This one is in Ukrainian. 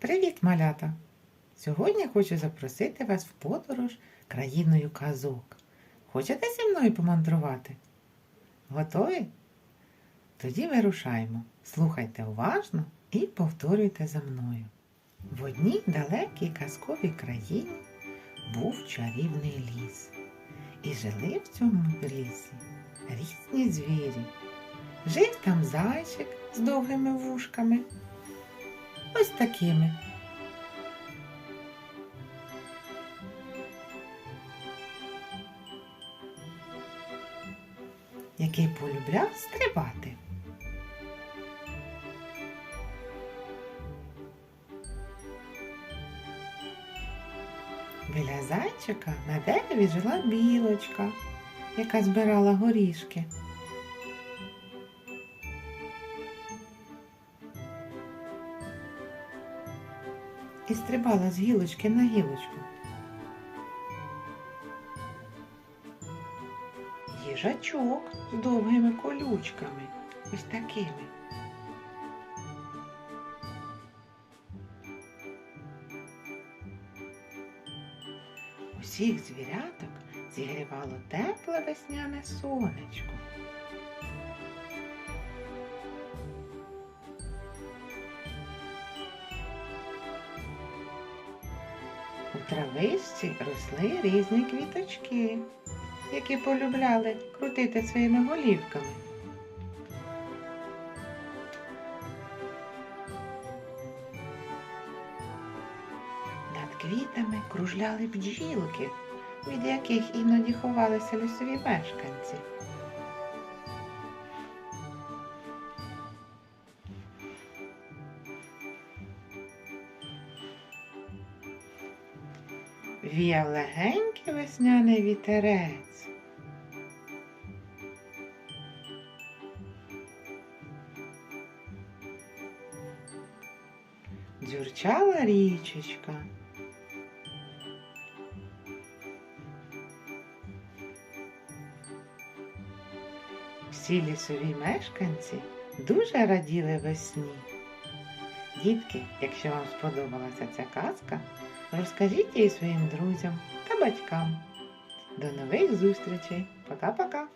Привіт, малята! Сьогодні хочу запросити вас в подорож країною казок. Хочете зі мною помандрувати? Готові? Тоді вирушаємо. Слухайте уважно і повторюйте за мною. В одній далекій казковій країні був чарівний ліс. І жили в цьому лісі різні звірі. Жив там зайчик з довгими вушками. Ось такими. Який полюбляв стрибати. Біля зайчика на дереві жила білочка, яка збирала горішки. І стрибала з гілочки на гілочку. Їжачок з довгими колючками, ось такими. Усіх звіряток зігрівало тепле весняне сонечко. У травичці росли різні квіточки, які полюбляли крутити своїми голівками. Над квітами кружляли бджілки, від яких іноді ховалися лісові мешканці. Віяв легенький весняний вітерець. Дзюрчала річечка. Всі лісові мешканці дуже раділи весні. Дітки, якщо вам сподобалася ця казка, розкажіть її своїм друзям та батькам. До нових зустрічей. Пока-пока!